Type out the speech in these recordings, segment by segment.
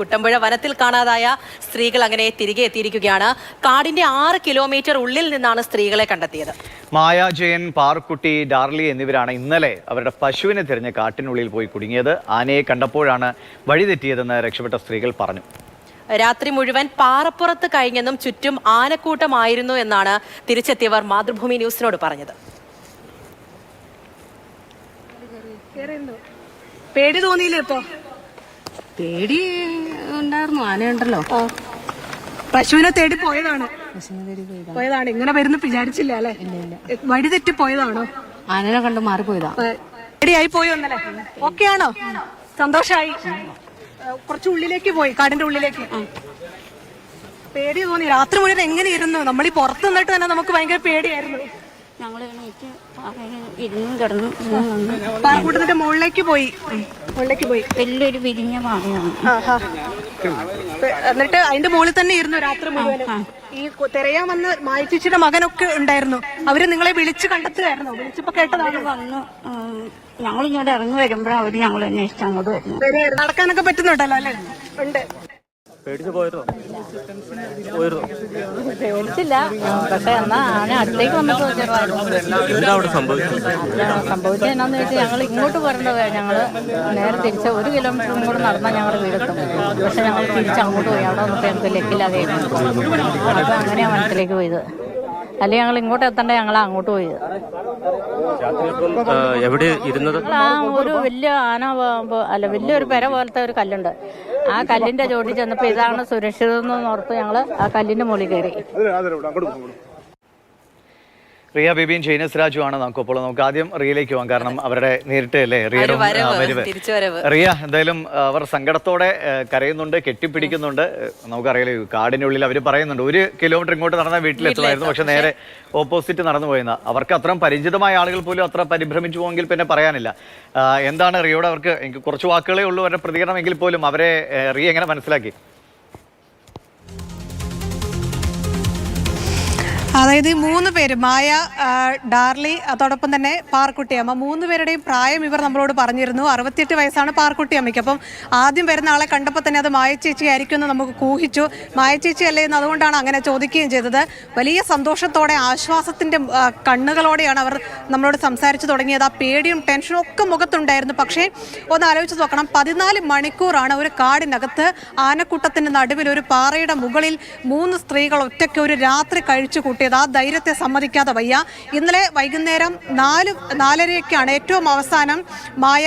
കുട്ടമ്പുഴ വനത്തിൽ കാണാതായ സ്ത്രീകൾ അങ്ങനെ തിരികെ എത്തിയിരിക്കുകയാണ്. കാടിന്റെ ആറ് കിലോമീറ്റർ ഉള്ളിൽ നിന്നാണ് സ്ത്രീകളെ കണ്ടെത്തിയത്. മായ ജയൻ പാർക്കുട്ടി ഡാർലി എന്നിവരാണ് ഇന്നലെ അവരുടെ പശുവിനെ തിരഞ്ഞ് കാട്ടിനുള്ളിൽ പോയി കുടുങ്ങിയത്. ആനയെ കണ്ടപ്പോഴാണ് വഴിതെറ്റിയതെന്ന് രക്ഷപ്പെട്ട സ്ത്രീകൾ പറഞ്ഞു. രാത്രി മുഴുവൻ പാറപ്പുറത്ത് കഴിഞ്ഞെന്നും ചുറ്റും ആനക്കൂട്ടമായിരുന്നു എന്നാണ് തിരിച്ചെത്തിയവർ മാതൃഭൂമി ന്യൂസിനോട് പറഞ്ഞത്. പേടി തോന്നിയില്ലേ ഇപ്പൊ? പേടി ഉണ്ടായിരുന്നു. ആനയുണ്ടല്ലോ. പശുവിനെ തേടി പോയതാണ്. പോയതാണ്. ഇങ്ങനെ വരുന്ന വിചാരിച്ചില്ല അല്ലെ? വഴി തെറ്റി പോയതാണോ? ആനനെ കണ്ട് മാറിപ്പോയതാ പേടിയായി പോയി ഒന്നല്ലേ ഓക്കെ ആണോ സന്തോഷായി കുറച്ച് ഉള്ളിലേക്ക് പോയി കാടിന്റെ ഉള്ളിലേക്ക്. പേടി തോന്നി. രാത്രി മുഴുവൻ എങ്ങനെ ഇരുന്നു? നമ്മൾ ഈ പുറത്തു നിന്നിട്ട് തന്നെ നമുക്ക് ഭയങ്കര പേടിയായിരുന്നു. ഞങ്ങൾ എണീറ്റ് ഇരുന്നും കിടന്നു പാറക്കൂട്ടത്തിന്റെ മുകളിലേക്ക് പോയി. മുകളിലേക്ക് പോയി. വലിയൊരു വിരിഞ്ഞ പാറയാണ്. എന്നിട്ട് അതിന്റെ മുകളിൽ തന്നെ ഇരുന്നു രാത്രി മുഴുവൻ ഈ തിരയാൻ വന്ന മായച്ചിച്ചിയുടെ മകനൊക്കെ ഉണ്ടായിരുന്നു. അവർ നിങ്ങളെ വിളിച്ച് കണ്ടെത്തുകയായിരുന്നു. വിളിച്ചപ്പോ കേട്ടതാണ്. വന്നു ഞങ്ങൾ ഇങ്ങോട്ട് ഇറങ്ങി വരുമ്പോഴാണ് അവർ ഞങ്ങൾ അന്വേഷിച്ച് അങ്ങോട്ട് വരുന്നു. നടക്കാനൊക്കെ പറ്റുന്നുണ്ടല്ലോ അല്ലേ? ഉണ്ട്. പേടിച്ചില്ല പക്ഷെ എന്നാ ആന അടുത്തേക്ക് വന്നപ്പോ എന്താ അവിടെ സംഭവിച്ചത്? എന്നാന്ന് വെച്ചാൽ ഞങ്ങൾ ഇങ്ങോട്ട് വരേണ്ടത് ഞങ്ങൾ നേരെ തിരിച്ച് ഒരു കിലോമീറ്റർ കൂടെ നടന്നാൽ ഞങ്ങളുടെ വീടെത്തും. പക്ഷെ ഞങ്ങൾ തിരിച്ച് അങ്ങോട്ട് പോയി. അവിടെ വന്നപ്പോൾ ഞങ്ങൾക്ക് ലക്കില്ലാതെ അപ്പൊ അങ്ങനെയാ വനത്തിലേക്ക് പോയത്. അല്ലെങ്കിൽ ഞങ്ങൾ ഇങ്ങോട്ട് എത്തണ്ട? ഞങ്ങൾ അങ്ങോട്ട് പോയത് ആ, എവിടെ ഇരുന്നത്? ആ ഒരു വലിയ ആന അല്ല വലിയൊരു പെര പോലത്തെ ഒരു കല്ലുണ്ട്. ആ കല്ലിന്റെ ചോട്ടിൽ ചെന്നപ്പോ ഇതാണ് സുരക്ഷിതം എന്ന് ഓർത്ത് ഞങ്ങൾ ആ കല്ലിന്റെ മുകളിൽ കയറി. റിയ ബേബിയും ഷെയ്നസ് രാജു ആണ് നമുക്കൊപ്പോൾ നമുക്ക് ആദ്യം റിയയിലേക്ക് പോകാം. കാരണം അവരുടെ നേരിട്ട് അല്ലേ റിയയുടെ വരവ്. റിയ എന്തായാലും അവർ സങ്കടത്തോടെ കരയുന്നുണ്ട് കെട്ടിപ്പിടിക്കുന്നുണ്ട്. നമുക്കറിയാലോ കാടിനുള്ളിൽ അവർ പറയുന്നുണ്ട് ഒരു കിലോമീറ്റർ ഇങ്ങോട്ട് നടന്ന വീട്ടിലെത്തുമായിരുന്നു. പക്ഷെ നേരെ ഓപ്പോസിറ്റ് നടന്നു പോയെന്ന. അവർക്ക് അത്രയും പരിചിതമായ ആളുകൾ പോലും അത്ര പരിഭ്രമിച്ചു പോയെങ്കിൽ പിന്നെ പറയാനില്ല. എന്താണ് റിയോട് അവർക്ക് എനിക്ക് കുറച്ച് വാക്കുകളേ ഉള്ളൂ അവരുടെ പ്രതികരണം എങ്കിൽ പോലും അവരെ റിയ എങ്ങനെ മനസ്സിലാക്കി? അതായത് ഈ മൂന്ന് പേര് മായ ഡാർലി അതോടൊപ്പം തന്നെ പാർക്കുട്ടി അമ്മ മൂന്ന് പേരുടെയും പ്രായം ഇവർ നമ്മളോട് പറഞ്ഞിരുന്നു. അറുപത്തിയെട്ട് വയസ്സാണ് പാർക്കുട്ടി അമ്മയ്ക്ക് അപ്പം ആദ്യം വരുന്ന ആളെ കണ്ടപ്പോൾ തന്നെ അത് മായ ചേച്ചി ആയിരിക്കും എന്ന് നമുക്ക് കൂഹിച്ചു മായ ചേച്ചി അല്ലേ എന്ന് അതുകൊണ്ടാണ് അങ്ങനെ ചോദിക്കുകയും ചെയ്തത്. വലിയ സന്തോഷത്തോടെ ആശ്വാസത്തിന്റെ കണ്ണുകളോടെയാണ് അവർ നമ്മളോട് സംസാരിച്ചു തുടങ്ങിയത്. ആ പേടിയും ടെൻഷനും ഒക്കെ മുഖത്തുണ്ടായിരുന്നു. പക്ഷേ ഒന്ന് ആലോചിച്ച് നോക്കണം. പതിനാല് മണിക്കൂറാണ് ഒരു കാടിനകത്ത് ആനക്കൂട്ടത്തിന്റെ നടുവിൽ ഒരു പാറയുടെ മുകളിൽ മൂന്ന് സ്ത്രീകൾ ഒറ്റയ്ക്ക് ഒരു രാത്രി കഴിച്ചു കൂട്ടിയത് ആ ധൈര്യത്തെ സമ്മതിക്കാതെ വയ്യ. ഇന്നലെ വൈകുന്നേരം നാല് നാലരയ്ക്കാണ് ഏറ്റവും അവസാനം മായ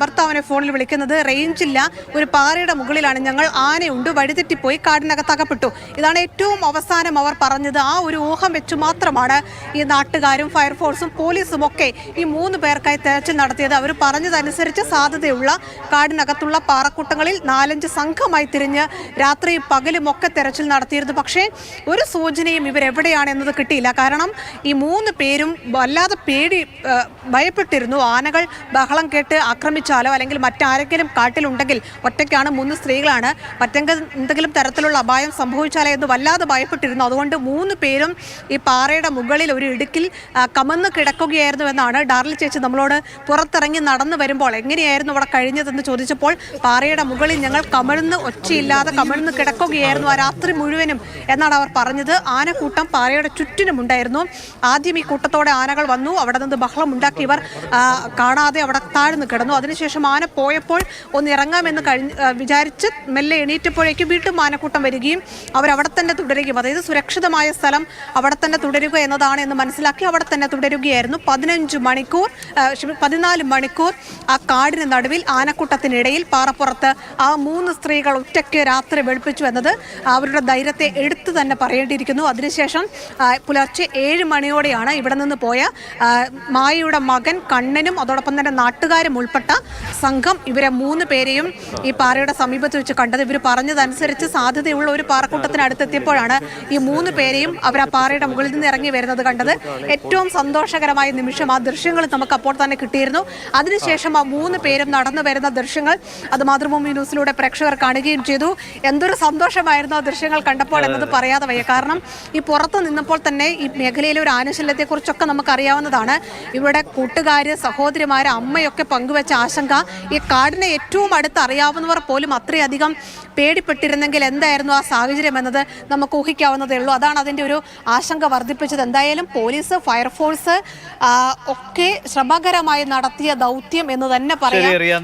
ഭർത്താവിനെ ഫോണിൽ വിളിക്കുന്നത്. റേഞ്ച് ഇല്ല ഒരു പാറയുടെ മുകളിലാണ് ഞങ്ങൾ. ആനയുണ്ട്. വഴിതെറ്റിപ്പോയി കാടിനകത്ത് അകപ്പെട്ടു ഇതാണ് ഏറ്റവും അവസാനം അവർ പറഞ്ഞത്. ആ ഒരു ഊഹം വെച്ച് മാത്രമാണ് ഈ നാട്ടുകാരും ഫയർഫോഴ്സും പോലീസും ഒക്കെ ഈ മൂന്ന് പേർക്കായി തെരച്ചിൽ നടത്തിയത്. അവർ പറഞ്ഞതനുസരിച്ച് സാധ്യതയുള്ള കാടിനകത്തുള്ള പാറക്കൂട്ടങ്ങളിൽ നാലഞ്ച് സംഘമായി തിരിഞ്ഞ് രാത്രിയും പകലും ഒക്കെ തെരച്ചിൽ നടത്തിയിരുന്നു. പക്ഷേ ഒരു സൂചനയും ഇവരെവിടെയാണ് എന്നത് കിട്ടിയില്ല. കാരണം ഈ മൂന്ന് പേരും വല്ലാതെ പേടി ഭയപ്പെട്ടിരുന്നു. ആനകൾ ബഹളം കേട്ട് ആക്രമിച്ചാലോ അല്ലെങ്കിൽ മറ്റാരെങ്കിലും കാട്ടിലുണ്ടെങ്കിൽ ഒറ്റയ്ക്കാണ് മൂന്ന് സ്ത്രീകളാണ്. മറ്റെങ്കിൽ എന്തെങ്കിലും തരത്തിലുള്ള അപായം സംഭവിച്ചാലോ എന്ന് വല്ലാതെ ഭയപ്പെട്ടിരുന്നു. അതുകൊണ്ട് മൂന്ന് പേരും ഈ പാറയുടെ മുകളിൽ ഒരു ഇടുക്കിൽ കമന്ന് കിടക്കുകയായിരുന്നു എന്നാണ് ഡാർലി ചേച്ചി നമ്മളോട് പുറത്തിറങ്ങി നടന്നു വരുമ്പോൾ എങ്ങനെയായിരുന്നു അവിടെ കഴിഞ്ഞതെന്ന് ചോദിച്ചപ്പോൾ പാറയുടെ മുകളിൽ ഞങ്ങൾ കമിഴ്ന്ന് ഒച്ചയില്ലാതെ കമിഴ്ന്ന് കിടക്കുകയായിരുന്നു ആ രാത്രി മുഴുവനും എന്നാണ് അവർ പറഞ്ഞത്. ആനക്കൂട്ടം പാറയുടെ ചുറ്റിനും ഉണ്ടായിരുന്നു. ആദ്യം ഈ കൂട്ടത്തോടെ ആനകൾ വന്നു. അവിടെ നിന്ന് ബഹളം ഉണ്ടാക്കി ഇവർ കാണാതെ അവിടെ താഴ്ന്നു കിടന്നു. അതിനുശേഷം ആന പോയപ്പോൾ ഒന്ന് ഇറങ്ങാമെന്ന് കഴിഞ്ഞ് വിചാരിച്ച് മെല്ലെ എണീറ്റപ്പോഴേക്കും വീണ്ടും ആനക്കൂട്ടം വരികയും അവരവിടെ തന്നെ തുടരുകയും. അതായത് സുരക്ഷിതമായ സ്ഥലം അവിടെ തന്നെ തുടരുക എന്നതാണ് എന്ന് മനസ്സിലാക്കി അവിടെ തന്നെ തുടരുകയായിരുന്നു. പതിനഞ്ച് മണിക്കൂർ പതിനാല് മണിക്കൂർ ആ കാടിന് നടുവിൽ ആനക്കൂട്ടത്തിനിടയിൽ പാറപ്പുറത്ത് ആ മൂന്ന് സ്ത്രീകൾ ഒറ്റയ്ക്ക് രാത്രി വെളുപ്പിച്ചു എന്നത് അവരുടെ ധൈര്യത്തെ എടുത്തു തന്നെ പറയേണ്ടിയിരിക്കുന്നു. അതിനുശേഷം പുലർച്ചെ ഏഴ് മണിയോടെയാണ് ഇവിടെ നിന്ന് പോയ മായയുടെ മകൻ കണ്ണനും അതോടൊപ്പം തന്നെ നാട്ടുകാരും ഉൾപ്പെട്ട സംഘം ഇവരെ മൂന്ന് പേരെയും ഈ പാറയുടെ സമീപത്ത് വെച്ച് കണ്ടത്. ഇവർ പറഞ്ഞതനുസരിച്ച് സാധ്യതയുള്ള ഒരു പാറക്കൂട്ടത്തിന് അടുത്തെത്തിയപ്പോഴാണ് ഈ മൂന്ന് പേരെയും അവർ ആ പാറയുടെ മുകളിൽ നിന്ന് ഇറങ്ങി വരുന്നത് കണ്ടത്. ഏറ്റവും സന്തോഷകരമായ നിമിഷം ആ ദൃശ്യങ്ങൾ നമുക്ക് അപ്പോൾ തന്നെ കിട്ടിയിരുന്നു. അതിനുശേഷം ആ മൂന്ന് പേരും നടന്നു വരുന്ന ദൃശ്യങ്ങൾ അത് മാതൃഭൂമി ന്യൂസിലൂടെ പ്രേക്ഷകർ കാണുകയും ചെയ്തു. എന്തൊരു സന്തോഷമായിരുന്നു ആ ദൃശ്യങ്ങൾ കണ്ടപ്പോൾ എന്നത് പറയാതെ വയ്യ. കാരണം ഈ പുറത്ത് നിന്ന് വന്നപ്പോൾ തന്നെ ഈ മേഖലയിലെ ഒരു ആനുശല്യത്തെക്കുറിച്ചൊക്കെ നമുക്കറിയാവുന്നതാണ്. ഇവിടെ കൂട്ടുകാർ സഹോദരിമാർ അമ്മയൊക്കെ പങ്കുവെച്ച ആശങ്ക ഈ കാടിനെ ഏറ്റവും അടുത്ത് അറിയാവുന്നവർ പോലും അത്രയധികം പേടിപ്പെട്ടിരുന്നെങ്കിൽ എന്തായിരുന്നു ആ സാഹചര്യം എന്നത് നമുക്ക് ഊഹിക്കാവുന്നതേ ഉള്ളൂ. അതാണ് അതിന്റെ ഒരു ആശങ്ക വർദ്ധിപ്പിച്ചത്. എന്തായാലും പോലീസ് ഫയർഫോഴ്സ് ഒക്കെ ശ്രമകരമായി നടത്തിയ ദൗത്യം എന്ന് തന്നെ പറയാം.